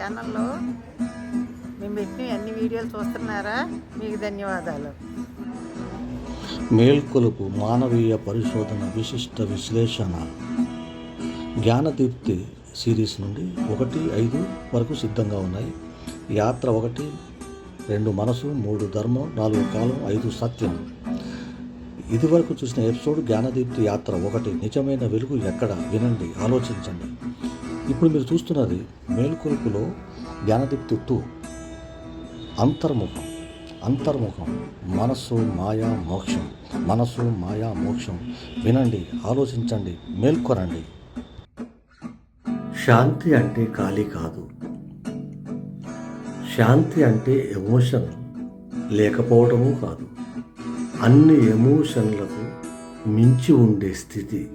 ఛానల్లో మేము పెట్టిన అన్ని వీడియోలు చూస్తున్నారా? మీకు ధన్యవాదాలు. మేల్కొలుపు మానవీయ పరిశోధన విశిష్ట విశ్లేషణ జ్ఞానదీప్తి సిరీస్ నుండి ఒకటి ఐదు వరకు సిద్ధంగా ఉన్నాయి. యాత్ర ఒకటి రెండు మనసు మూడు ధర్మం నాలుగు కాలం ఐదు సత్యం. ఇదివరకు చూసిన ఎపిసోడ్ జ్ఞానదీప్తి యాత్ర ఒకటి. నిజమైన వెలుగు ఎక్కడ? వినండి ఆలోచించండి. ఇప్పుడు మీరు చూస్తున్నది మేల్కొలుపులో జ్ఞానదీప్తి టూ అంతర్ముఖం అంతర్ముఖం మనస్సు మాయా మోక్షం మనస్సు మాయా మోక్షం. వినండి ఆలోచించండి మేల్కొనండి. శాంతి అంటే ఖాళీ కాదు. శాంతి అంటే ఎమోషన్ లేకపోవడము కాదు. అన్ని ఎమోషన్లకు మించి ఉండే స్థితి.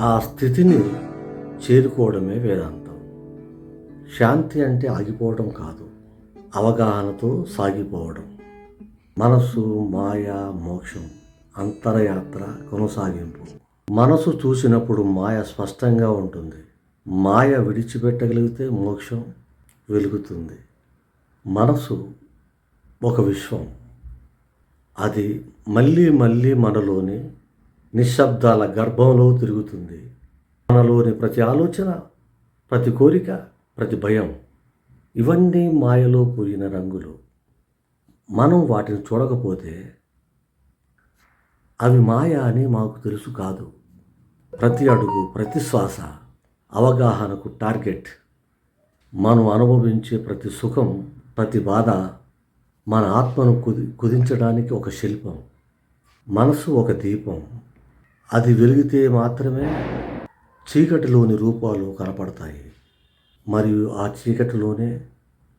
ఆ స్థితిని చేరుకోవడమే వేదాంతం. శాంతి అంటే ఆగిపోవడం కాదు అవగాహనతో సాగిపోవడం. మనస్సు మాయ మోక్షం అంతరయాత్ర కొనసాగింపు. మనసు చూసినప్పుడు మాయ స్పష్టంగా ఉంటుంది. మాయ విడిచిపెట్టగలిగితే మోక్షం వెలుగుతుంది. మనసు ఒక విశ్వం. అది మళ్ళీ మళ్ళీ మనలోని నిశ్శబ్దాల గర్భంలో తిరుగుతుంది. మనలోని ప్రతి ఆలోచన ప్రతి కోరిక ప్రతి భయం ఇవన్నీ మాయలో పోయిన రంగులు. మనం వాటిని చూడకపోతే అవి మాయ అని మాకు తెలుసు కాదు. ప్రతి అడుగు ప్రతి శ్వాస అవగాహనకు టార్గెట్. మనం అనుభవించే ప్రతి సుఖం ప్రతి బాధ మన ఆత్మను కుది కుదించడానికి ఒక శిల్పం. మనసు ఒక దీపం. అది వెలిగితే మాత్రమే చీకటిలోని రూపాలు కనపడతాయి మరియు ఆ చీకటిలోనే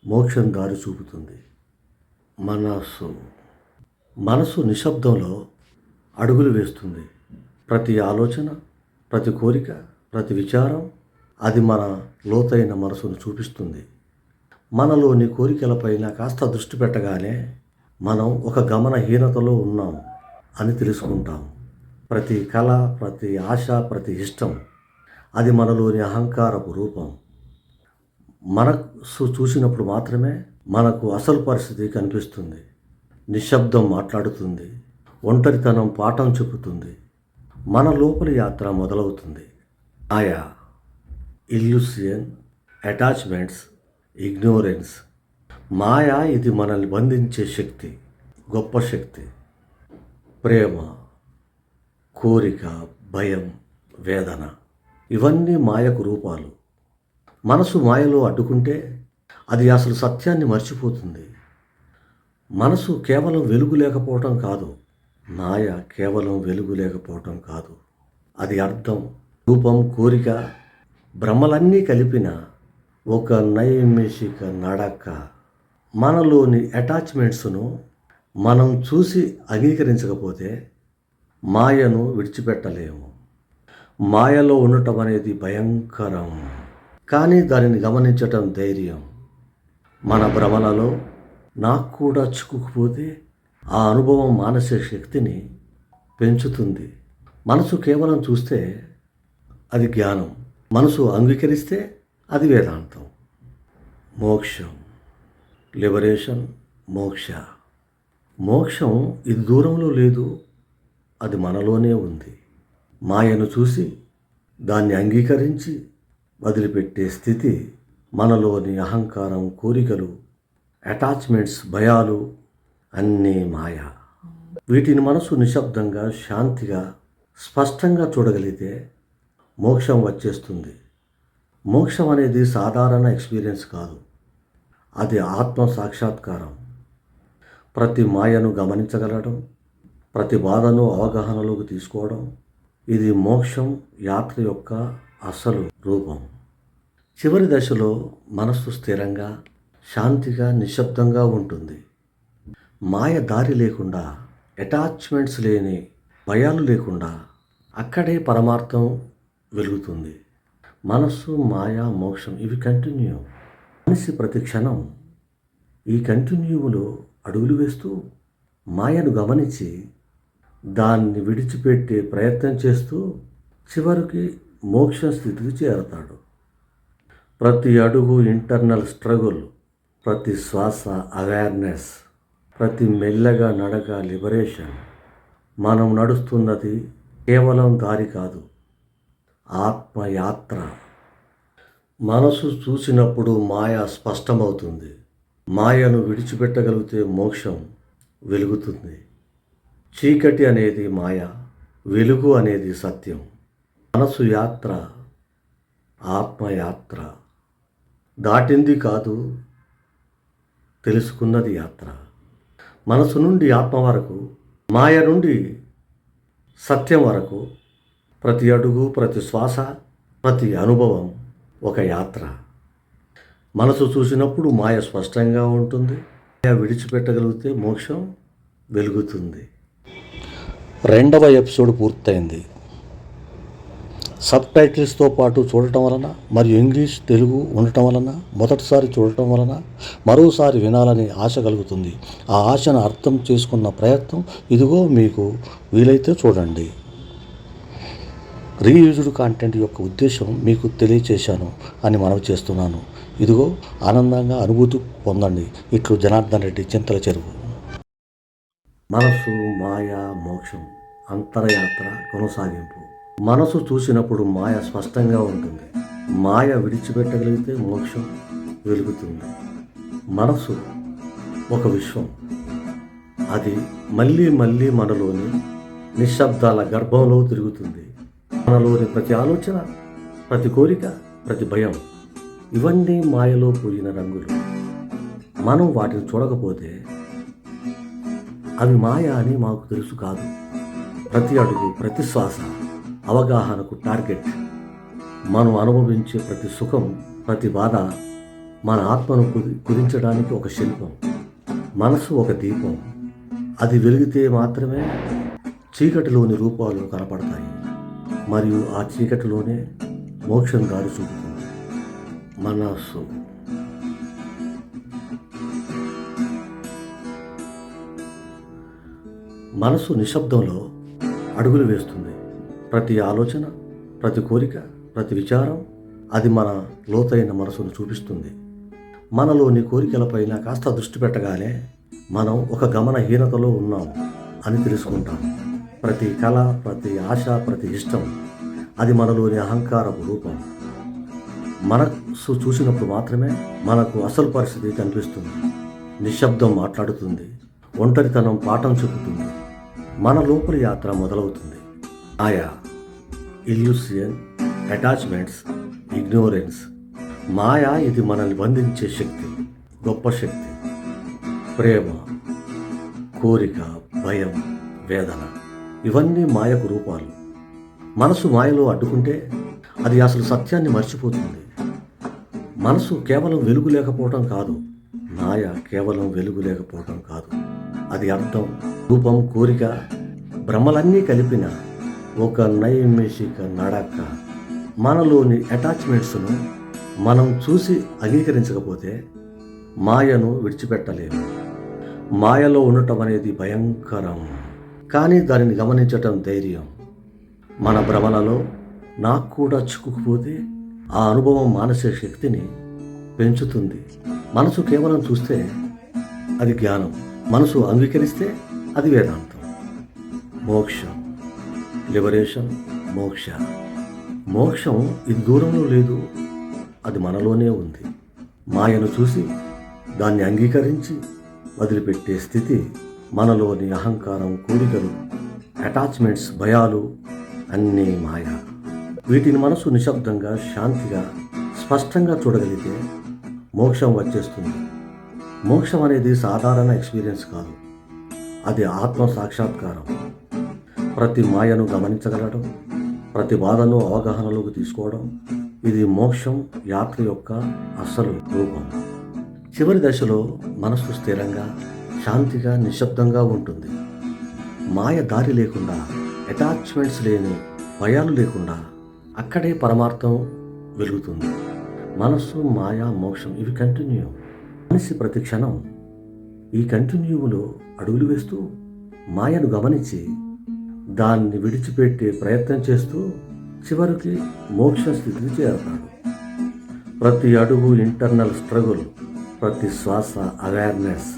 మోక్షం దారి చూపుతుంది. మనస్సు. మనసు నిశ్శబ్దంలో అడుగులు వేస్తుంది. ప్రతి ఆలోచన ప్రతి కోరిక ప్రతి విచారం అది మన లోతైన మనసును చూపిస్తుంది. మనలోని కోరికలపైన కాస్త దృష్టి పెట్టగానే మనం ఒక గమనహీనతలో ఉన్నాం అని తెలుసుకుంటాం. ప్రతి కళ ప్రతి ఆశ ప్రతి ఇష్టం అది మనలోని అహంకారపు రూపం. మనసు చూసినప్పుడు మాత్రమే మనకు అసలు పరిస్థితి కనిపిస్తుంది. నిశ్శబ్దం మాట్లాడుతుంది. ఒంటరితనం పాఠం చెబుతుంది. మన లోపలి యాత్ర మొదలవుతుంది. ఆయా ఇల్యూసియన్ అటాచ్మెంట్స్ ఇగ్నోరెన్స్. మాయా ఇది మనల్ని బంధించే శక్తి గొప్ప శక్తి. ప్రేమ కోరిక భయం వేదన. ఇవన్నీ మాయకు రూపాలు. మనసు మాయలో అడ్డుకుంటే అది అసలు సత్యాన్ని మర్చిపోతుంది. మనసు కేవలం వెలుగు లేకపోవటం కాదు మాయ కేవలం వెలుగు లేకపోవటం కాదు. అది అర్థం రూపం కోరిక భ్రమలన్నీ కలిపిన ఒక నైమిషిక నడక. మనలోని అటాచ్మెంట్స్ను మనం చూసి అంగీకరించకపోతే మాయను విడిచిపెట్టలేము. మాయలో ఉండటం అనేది భయంకరం. కానీ దానిని గమనించటం ధైర్యం. మన భ్రమలలో నాకు కూడా చిక్కుకుపోతే ఆ అనుభవం మానసిక శక్తిని పెంచుతుంది. మనసు కేవలం చూస్తే అది జ్ఞానం. మనసు అంగీకరిస్తే అది వేదాంతం. మోక్షం. లిబరేషన్ మోక్ష. మోక్షం ఇది దూరంలో లేదు అది మనలోనే ఉంది. మాయను చూసి దాన్ని అంగీకరించి వదిలిపెట్టే స్థితి మనలోని అహంకారం కోరికలు అటాచ్మెంట్స్ భయాలు అన్నీ మాయ. వీటిని మనసు నిశ్శబ్దంగా శాంతిగా స్పష్టంగా చూడగలిగితే మోక్షం వచ్చేస్తుంది. మోక్షం అనేది సాధారణ ఎక్స్పీరియన్స్ కాదు. అది ఆత్మ సాక్షాత్కారం. ప్రతి మాయను గమనించగలడం ప్రతి బాధను అవగాహనలోకి తీసుకోవడం ఇది మోక్షం యాత్ర యొక్క అసలు రూపం. చివరి దశలో మనస్సు స్థిరంగా శాంతిగా నిశ్శబ్దంగా ఉంటుంది. మాయ దారి లేకుండా అటాచ్మెంట్స్ లేని భయాలు లేకుండా అక్కడే పరమార్థం వెలుగుతుంది. మనస్సు మాయా మోక్షం ఇవి కంటిన్యూ. మనిషి ప్రతి క్షణం ఈ కంటిన్యూలో అడుగులు వేస్తూ మాయను గమనించి దాన్ని విడిచిపెట్టే ప్రయత్నం చేస్తూ చివరికి మోక్ష స్థితికి చేరతాడు. ప్రతి అడుగు ఇంటర్నల్ స్ట్రగుల్ ప్రతి శ్వాస అవేర్నెస్ ప్రతి మెల్లగా నడక లిబరేషన్. మనం నడుస్తున్నది కేవలం దారి కాదు ఆత్మయాత్ర. మనసు చూసినప్పుడు మాయ స్పష్టమవుతుంది. మాయను విడిచిపెట్టగలిగితే మోక్షం వెలుగుతుంది. చీకటి అనేది మాయ వెలుగు అనేది సత్యం. మనసు యాత్ర ఆత్మయాత్ర. దాటింది కాదు తెలుసుకున్నది యాత్ర. మనసు నుండి ఆత్మ వరకు మాయ నుండి సత్యం వరకు ప్రతి అడుగు ప్రతి శ్వాస ప్రతి అనుభవం ఒక యాత్ర. మనసు చూసినప్పుడు మాయ స్పష్టంగా ఉంటుంది మాయ విడిచిపెట్టగలిగితే మోక్షం వెలుగుతుంది. రెండవ ఎపిసోడ్ పూర్తయింది. సబ్ టైటిల్స్తో పాటు చూడటం వలన మరియు ఇంగ్లీష్ తెలుగు ఉండటం వలన మొదటిసారి చూడటం వలన మరోసారి వినాలని ఆశ కలుగుతుంది. ఆ ఆశను అర్థం చేసుకున్న ప్రయత్నం ఇదిగో మీకు వీలైతే చూడండి. రీయూజ్డ్ కాంటెంట్ యొక్క ఉద్దేశం మీకు తెలియచేశాను అని మనవి చేస్తున్నాను. ఇదిగో ఆనందంగా అనుభూతి పొందండి. ఇట్లు జనార్దన్ రెడ్డి చింతల చెరువు. మనసు మాయ మోక్షం అంతరయాత్ర కొనసాగింపు. మనసు చూసినప్పుడు మాయ స్పష్టంగా ఉంటుంది. మాయ విడిచిపెట్టగలిగితే మోక్షం వెలుగుతుంది. మనసు ఒక విశ్వం. అది మళ్ళీ మళ్ళీ మనలోని నిశ్శబ్దాల గర్భంలో తిరుగుతుంది. మనలోని ప్రతి ఆలోచన ప్రతి కోరిక ప్రతి భయం ఇవన్నీ మాయలో పోయిన రంగులు. మనం వాటిని చూడకపోతే అవి మాయ అని మాకు తెలుసు కాదు. ప్రతి అడుగు ప్రతి శ్వాస అవగాహనకు టార్గెట్. మనం అనుభవించే ప్రతి సుఖం ప్రతి బాధ మన ఆత్మను కుది కుదించడానికి ఒక శిల్పం. మనసు ఒక దీపం. అది వెలిగితే మాత్రమే చీకటిలోని రూపాలు కనపడతాయి. మరియు ఆ చీకటిలోనే మోక్షం దారి చూపుతుంది. మనస్సు. మనసు నిశ్శబ్దంలో అడుగులు వేస్తుంది. ప్రతి ఆలోచన ప్రతి కోరిక ప్రతి విచారం అది మన లోతైన మనసును చూపిస్తుంది. మనలోని కోరికలపైన కాస్త దృష్టి పెట్టగానే మనం ఒక గమనహీనతలో ఉన్నాం అని తెలుసుకుంటాం. ప్రతి కళ ప్రతి ఆశ ప్రతి ఇష్టం అది మనలోని అహంకారపు రూపం. మనసు చూసినప్పుడు మాత్రమే మనకు అసలు పరిస్థితి కనిపిస్తుంది. నిశ్శబ్దం మాట్లాడుతుంది. ఒంటరితనం పాఠం చెబుతుంది. మన లోపలి యాత్ర మొదలవుతుంది. ఆయా ఇల్యూసియన్ అటాచ్మెంట్స్ ఇగ్నోరెన్స్. మాయా ఇది మనల్ని బంధించే శక్తి గొప్ప శక్తి. ప్రేమ కోరిక భయం వేదన. ఇవన్నీ మాయకు రూపాలు. మనసు మాయలో అడ్డుకుంటే అది అసలు సత్యాన్ని మర్చిపోతుంది. మనసు కేవలం వెలుగు లేకపోవటం కాదు. మాయ కేవలం వెలుగు లేకపోవటం కాదు. అది అర్థం. రూపం కోరిక భ్రమలన్నీ కలిపిన ఒక నైమిషిక నడక మనలోని అటాచ్మెంట్స్ను మనం చూసి అంగీకరించకపోతే మాయను విడిచిపెట్టలేము. మాయలో ఉండటం అనేది భయంకరం. కానీ దానిని గమనించటం ధైర్యం. మన భ్రమలలో నాకు కూడా చిక్కుకుపోతే ఆ అనుభవం మానసిక శక్తిని పెంచుతుంది. మనసు కేవలం చూస్తే అది జ్ఞానం. మనసు అంగీకరిస్తే అది వేదాంతం. మోక్షం. లిబరేషన్ మోక్ష. మోక్షం ఇది దూరంలో లేదు. అది మనలోనే ఉంది. మాయను చూసి దాన్ని అంగీకరించి వదిలిపెట్టే స్థితి మనలోని అహంకారం కోరికలు అటాచ్మెంట్స్ భయాలు అన్నీ మాయ. వీటిని మనసు నిశ్శబ్దంగా శాంతిగా స్పష్టంగా చూడగలిగితే మోక్షం వచ్చేస్తుంది. మోక్షం అనేది సాధారణ ఎక్స్పీరియన్స్ కాదు. అది ఆత్మ సాక్షాత్కారం. ప్రతి మాయను గమనించగలడం ప్రతి బాధను అవగాహనలోకి తీసుకోవడం ఇది మోక్షం యాత్ర యొక్క అసలు రూపం. చివరి దశలో మనసు స్థిరంగా శాంతిగా నిశ్శబ్దంగా ఉంటుంది. మాయ దారి లేకుండా అటాచ్మెంట్స్ లేని భయాలు లేకుండా అక్కడే పరమార్థం వెలుగుతుంది. మనస్సు మాయ మోక్షం ఇవి కంటిన్యూ మనిషి ప్రతి క్షణం ఈ కంటిన్యూలో అడుగులు వేస్తూ మాయను గమనించి దాన్ని విడిచిపెట్టే ప్రయత్నం చేస్తూ చివరికి మోక్ష స్థితికి చేరతాడు. ప్రతి అడుగు ఇంటర్నల్ స్ట్రగుల్ ప్రతి శ్వాస అవేర్నెస్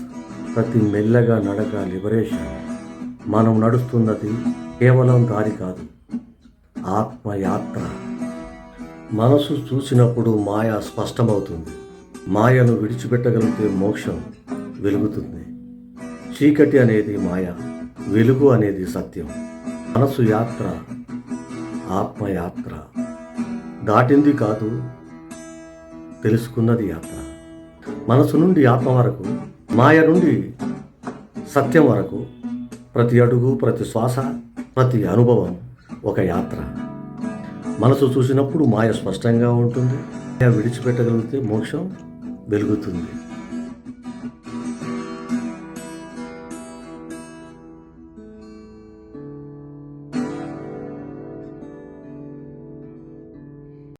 ప్రతి మెల్లగా నడక లిబరేషన్ మనం నడుస్తున్నది కేవలం దారి కాదు ఆత్మయాత్ర. మనసు చూసినప్పుడు మాయ స్పష్టమవుతుంది. మాయను విడిచిపెట్టగలిగితే మోక్షం వెలుగుతుంది. చీకటి అనేది మాయ వెలుగు అనేది సత్యం. మనసు యాత్ర ఆత్మయాత్ర. దాటింది కాదు తెలుసుకున్నది యాత్ర. మనసు నుండి ఆత్మ వరకు మాయ నుండి సత్యం వరకు ప్రతి అడుగు ప్రతి శ్వాస ప్రతి అనుభవం ఒక యాత్ర. మనసు చూసినప్పుడు మాయ స్పష్టంగా ఉంటుంది. మాయ విడిచిపెట్టగలిగితే మోక్షం వెలుగుతుంది.